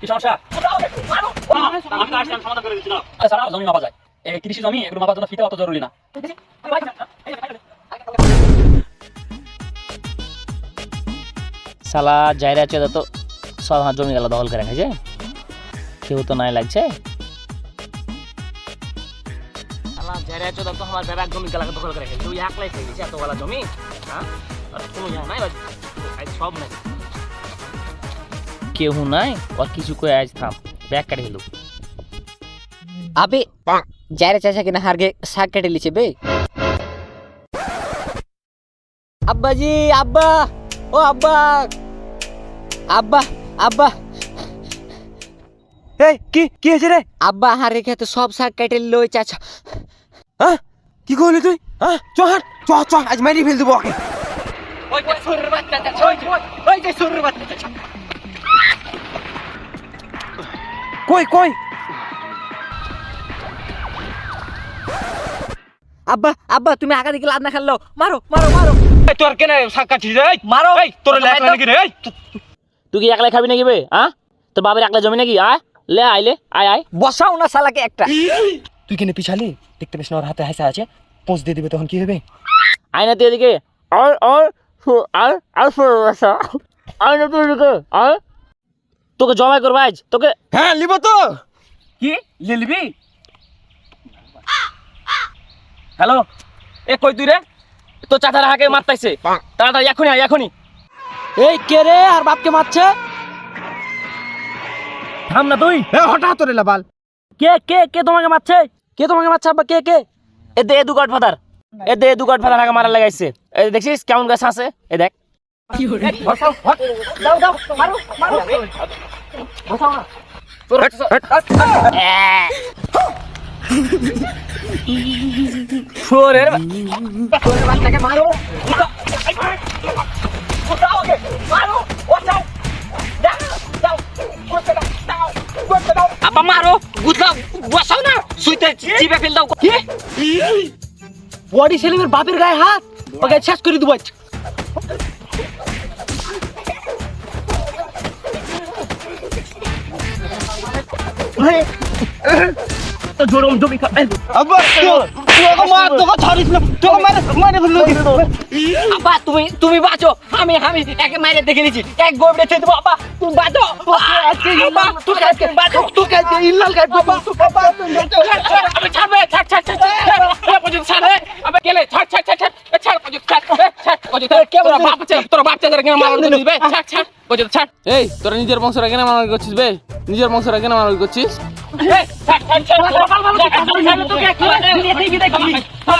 কি সমস্যা? আমি তো আসছি, সমাধান করে দিচ্ছি না। জমি মাপা যায়। এই কৃষি জমি এগুলো মাপার জন্য ফিতে অত জরুরি না। সালা তো সব আমার জমি গেল দখল করে রেখেছে। কেউ তো নাই লাগছে। সালা তো আমার জমি গেলাকে দখল করে রেখেছে। তুই একলাই খেয়ে গেছে জমি? হ্যাঁ? কোনো নাই সব নাই। কেউ নাই আর কিছু কয়ে আজ থাম ব্যাগ কাটি দিলু আবে যাইরে চাচা কিনা হারগে শাক কেটে লিছে বে আব্বাজি আব্বা ও আব্বা আব্বা আব্বা এই কি কি হয়েছে রে আব্বা হারে খেতে সব শাক কেটে লই চাচা হ্যাঁ কি করলি তুই হ্যাঁ চ হাট চ চ আজ মারি ফেল দেবো ওকে কই কই আব্বা আব্বা তুমি আগা দিকে লাদ না খেললো মারো মারো মারো এই তোর কেন কাটছিস রে মারো এই তোর লেখ নাকি রে তুই কি একলাই খাবি নাকি বে হ্যাঁ তোর বাবার একলা জমি নাকি আয় লে আইলে আয় আয় বসাও না শালাকে একটা তুই কেন পিছালি দেখতে পেছ না ওর হাতে হাসা আছে পোঁচ দিয়ে দিবে তখন কি হবে আয় না তুই এদিকে আর আর ফু- আর আর ফু- তোকে জবাই করব আজ। তোকে হ্যাঁ লিব তো। কি? লিলবি হ্যালো? এ কই তুই রে? তো চাচার হাকে মারতাইছে। তাড়াতাড়ি এখনই আয় এখনই। এই কে রে? আর বাপকে মারছে? থাম না তুই। এ হঠাৎ তোরে লাবাল। কে কে কে তোমাকে মারছে? কে তোমাকে মারছে আব্বা? কে কে? এ দে দু গড ফাদার এ দে দু গড ফাদার হাকে মারা লাগাইছে। এ দেখছিস কেমন গাছ আছে এ দেখ। আব্বা মারো গুছাও বসাও না সুইতে চিপে ফেল দাও কি বডি সেলিমের বাপের গায়ে হাত ওকে শেষ করে দেবো আজ। তোকে মারে মারে ফেলল আব্বা তুমি তুমি বাঁচো আমি আমি একে মাইরে দেখে নিছি এক গোবরে ছেড়ে দেবো আপা তুমি বাঁচো আব্বা তুই কাজকে বাঁচো তুই কাজকে ইল্লাল কাজ বাবা আমি ছাড়বে ছাড় ছাড় ছাড় ছাড় এই তোরা নিজের বংশরা কেন মারামারি করছিস বে নিজের বংশরা কেন মারামারি করছিস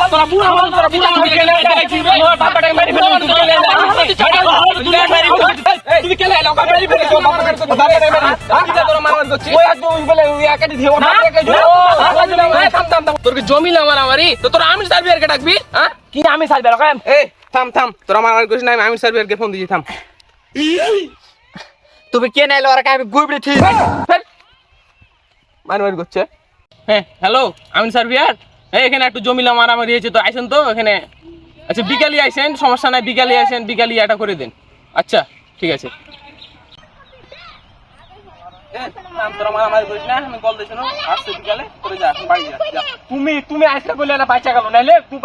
তোরা কি আমি জমি না মারামারি তো তোরা আমি ডাকবি হ্যাঁ কি আমি সাইড বেরো কেন এই থাম থাম। তোরা মারামারি করিস না আমি আমি সার্ভিয়ারকে ফোন দিয়েছি থাম। তুমি কে নাইলো আর আমি গোবরে ঠিক মারামারি করছে। হ্যাঁ হ্যালো, আমি সার্ভিয়ার হ্যাঁ এখানে একটু জমিলা মারামারি হয়েছে তো, আইসেন তো এখানে। আচ্ছা বিকালি আইসেন, সমস্যা নাই বিকালি আইসেন বিকালি এটা করে দিন। আচ্ছা ঠিক আছে। এ, তোরা মারামারি করিস না আমি কল দিয়েছি আসছে বিকালে করে যা বাড়ি যা যা। তুমি তুমি আসলে বলে না বাচ্চা গেল নাইলে তুই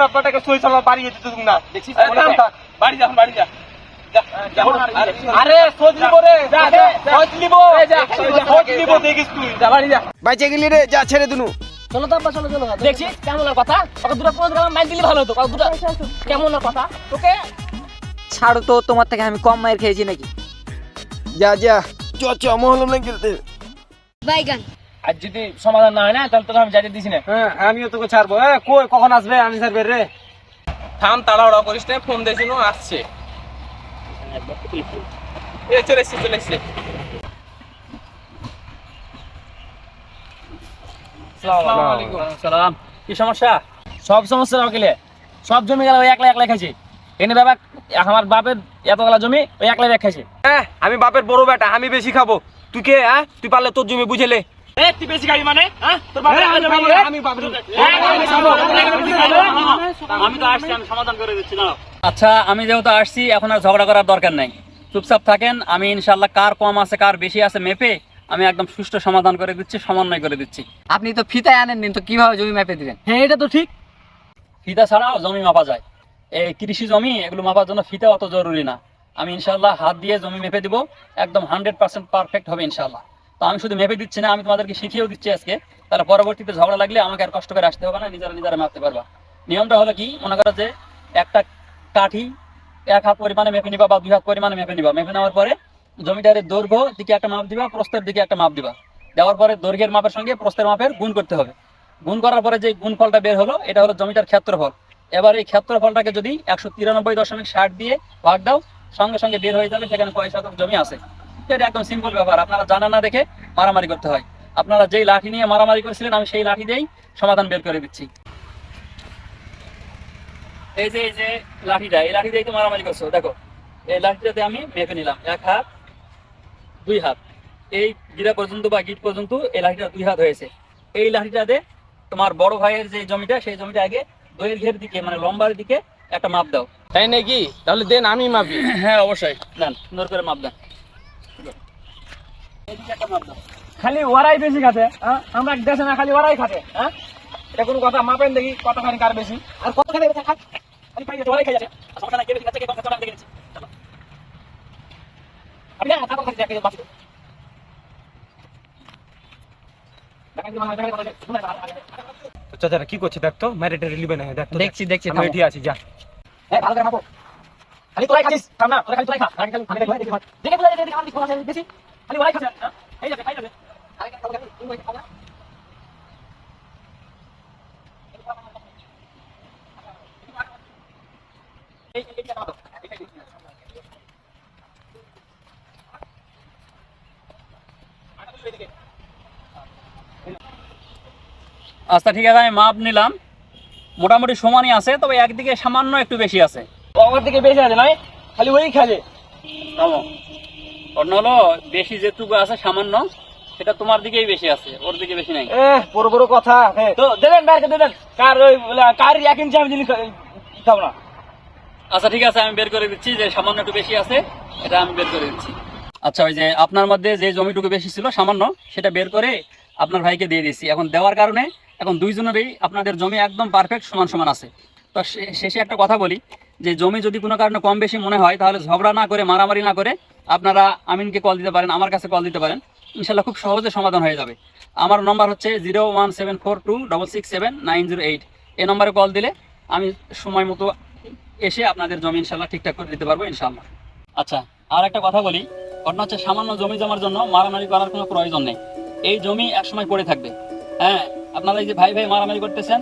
সই চালা বাড়ি যেতে তুমি না। দেখছিস বাড়ি যা বাড়ি যা। যা, যা, আরে, আরে সোজ লিব রে যা, যা, যা। সোজ লিব এই যা, সোজ লিব দেখিস তুই। যা বাড়ি যা। বাইচে গেলি রে যা ছেড়ে দিনু। চলো তো আব্বা চলো চলো দেখছিস? কেমন আর কথা? ওকে দুটো পনেরো গ্রাম মাইল দিলে ভালো হতো। দুটো কেমন আর কথা? তোকে ছাড়ো তো তোমার থেকে আমি কম মায়ের খেয়েছি নাকি? যা যা। চ চ মহলম খেলতে। বাইগান আর যদি সমাধান না হয় না তাহলে তোকে আমি যাইতে দিছি না। হ্যাঁ আমিও তোকে ছাড়বো। হ্যাঁ কই কখন আসবে? আমি ছাড়বে রে। থাম তাড়াহুড়া করিস না ফোন দিয়েছিল আসছে। এ চলে এসছে চলে এসছে। সালাম কি সমস্যা? সব সমস্যা সব জমি গেল একলা একলা খাইছে। এনে বাবা আমার বাপের এতগুলা জমি ওই একলা ব্যাগ খাইছে। হ্যাঁ আমি বাপের বড় বেটা আমি বেশি খাব। তুই কে হ্যাঁ? তুই পারলে তোর জমি বুঝেলে তুই বেশি খাবি মানে? আমি তো আসছি আমি সমাধান করে দিচ্ছি না আচ্ছা আমি যেহেতু আসছি এখন আর ঝগড়া করার দরকার নাই। চুপচাপ থাকেন আমি ইনশাল্লাহ কার কম আছে কার বেশি আছে মেপে আমি একদম সুষ্ঠু সমাধান করে দিচ্ছি সমন্বয় করে দিচ্ছি। আপনি তো ফিতায় আনেন নি তো কীভাবে জমি মেপে দিবেন? হ্যাঁ এটা তো ঠিক। ফিতা ছাড়াও জমি মাপা যায়। এই কৃষি জমি এগুলো মাপার জন্য ফিতা অত জরুরি না। আমি ইনশাল্লাহ হাত দিয়ে জমি মেপে দিব, একদম হান্ড্রেড পার্সেন্ট পারফেক্ট হবে ইনশাল্লাহ তো আমি শুধু মেপে দিচ্ছি না, আমি তোমাদেরকে শিখিয়েও দিচ্ছি আজকে। তাহলে পরবর্তীতে ঝগড়া লাগলে আমাকে আর কষ্ট করে আসতে হবে না, নিজেরা নিজেরা মাপতে পারবা। নিয়মটা হলো কি, মনে করো যে একটা কাঠি এক হাত পরিমাণে মেপে নিবা বা দুই হাত পরিমাণে মেপে নিবা। মেপে নেওয়ার পরে জমিটারের দৈর্ঘ্য দিকে একটা মাপ দিবা, প্রস্থের দিকে একটা মাপ দিবা। দেওয়ার পরে দৈর্ঘ্যের মাপের সঙ্গে প্রস্থের মাপের গুণ করতে হবে। গুণ করার পরে যে গুণফলটা বের হলো, এটা হলো জমিটার ক্ষেত্রফল। এবার এই ক্ষেত্রফলটাকে যদি একশো তিরানব্বই দশমিক ষাট দিয়ে ভাগ দাও, সঙ্গে সঙ্গে বের হয়ে যাবে, সেখানে কয় শতক জমি আছে। এটা একদম সিম্পল ব্যাপার। আপনারা জানা না দেখে মারামারি করতে হয়। আপনারা যেই লাঠি নিয়ে মারামারি করেছিলেন, আমি সেই লাঠি দিয়েই সমাধান বের করে দিচ্ছি। এই যে এই যে লাঠিটা, এই লাঠি দিয়েই তো মারামারি করছ। দেখো, এই লাঠিটাতে আমি মেপে নিলাম। এক হাত, দুই হাত। এই গিরা পর্যন্ত বা গিট পর্যন্ত এই লাঠিটা দুই হাত হয়েছে। এই লাঠিটাতে তোমার বড় ভাইয়ের যে জমিটা, সেই জমিটা আগে দৈর্ঘ্যের দিকে মানে লম্বার দিকে একটা মাপ দাও। তাই নাকি? তাহলে দেন আমি মাপি। হ্যাঁ অবশ্যই। দেন সুন্দর করে মাপ দেন। এইদিকে একটা মাপ দাও খালি ওরাই বেশি খাতে? আমরা এক দেশে না খালি ওরাই খাতে হ্যাঁ এটা কোনো কথা মাপেন দেখি কতখানি কার বেশি। আর কতখানি বেঁচে খাক খালি খাই যাচ্ছে ওরাই খাই যাচ্ছে। সমস্যা নাই কে বেশি খাচ্ছে কে কম খাচ্ছে দেখে নিচ্ছি। চলো। আপনি না তারপর খাচ্ছি একে বাঁচি। শুনে চাচারা কি করছে দেখ তো ম্যারিটে লিবে না দেখ দেখছি দেখছি আমি থামো। এটি আছি যা হ্যাঁ ভালো করে মাপো খালি তোরাই খাচ্ছিস থাম না তোরা খালি তোরাই খা খালি খালি খালি দেখে দেখে দেখে বুঝা দেখে খালি খাওয়া যায় বেশি খালি ওরাই খাচ্ছে হ্যাঁ খাই যাবে খাই যাবে আরে খাও খাও তুমি খাও না এই এই এই মাপো আচ্ছা ঠিক আছে আমি মাপ নিলাম। মোটামুটি সমানই আছে তবে একদিকে সামান্য একটু বেশি আছে। আমার দিকে বেশি আছে নয় খালি ওই খালে। অন্য হলো বেশি যেটুকু আছে সামান্য সেটা তোমার দিকেই বেশি আছে ওর দিকে বেশি নাই। বড় বড় কথা তো দেবেন দেবেন। কার ওই কার এক ইঞ্চি আমি জিনিস খাব না। আচ্ছা ঠিক আছে আমি বের করে দিচ্ছি যে সামান্য একটু বেশি আছে এটা আমি বের করে দিচ্ছি। আচ্ছা ওই যে আপনার মধ্যে যে জমিটুকু বেশি ছিল সামান্য সেটা বের করে আপনার ভাইকে দিয়ে দিচ্ছি। এখন দেওয়ার কারণে এখন দুইজনেরই আপনাদের জমি একদম পারফেক্ট সমান সমান আছে। তো শেষে একটা কথা বলি, যে জমি যদি কোনো কারণে কম বেশি মনে হয়, তাহলে ঝগড়া না করে, মারামারি না করে আপনারা আমিনকে কল দিতে পারেন, আমার কাছে কল দিতে পারেন। ইনশাল্লাহ খুব সহজে সমাধান হয়ে যাবে। আমার নম্বর হচ্ছে zero one seven four two double six seven nine zero eight এই নম্বরে কল দিলে আমি সময় মতো এসে আপনাদের জমি ইনশাল্লাহ ঠিকঠাক করে দিতে পারব ইনশাল্লাহ। আচ্ছা আর একটা কথা বলি, ঘটনা হচ্ছে সামান্য জমি জমার জন্য মারামারি করার কোনো প্রয়োজন নেই। এই জমি একসময় পড়ে থাকবে। হ্যাঁ আপনারা এই যে ভাই ভাই মারামারি করতেছেন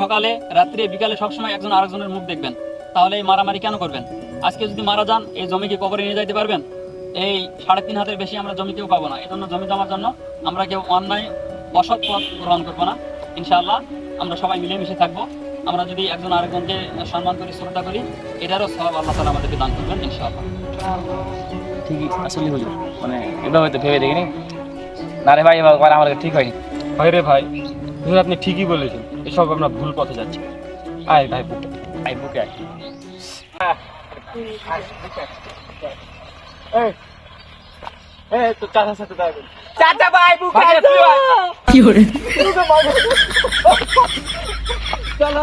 সকালে রাত্রে বিকালে সবসময় একজন আরেকজনের মুখ দেখবেন। তাহলে এই মারামারি কেন করবেন? আজকে যদি মারা যান এই জমিকে কবরে নিয়ে যাইতে পারবেন? এই সাড়ে তিন হাতের বেশি আমরা জমি কেউ পাবো না। এই জন্য জমি জমার জন্য আমরা কেউ অন্যায় অসৎ পথ গ্রহণ করব না। ইনশাআল্লাহ আমরা সবাই মিলেমিশে থাকব। আমরা যদি একজন আরেকজনকে সম্মান করি শ্রদ্ধা করি এটারও সব আল্লাহ তালা আমাদেরকে দান করবেন ইনশাআল্লাহ। ঠিকই আসলে হুজুর? মানে এভাবে তো ভেবে দেখিনি। না রে ভাই এবার আমার ঠিক হয়নি। ভাই রে ভাই। হুজুর আপনি ঠিকই বলেছেন। এসব আমরা ভুল পথে যাচ্ছি। আয় ভাই বুকে। আই বুকে আয়। চলো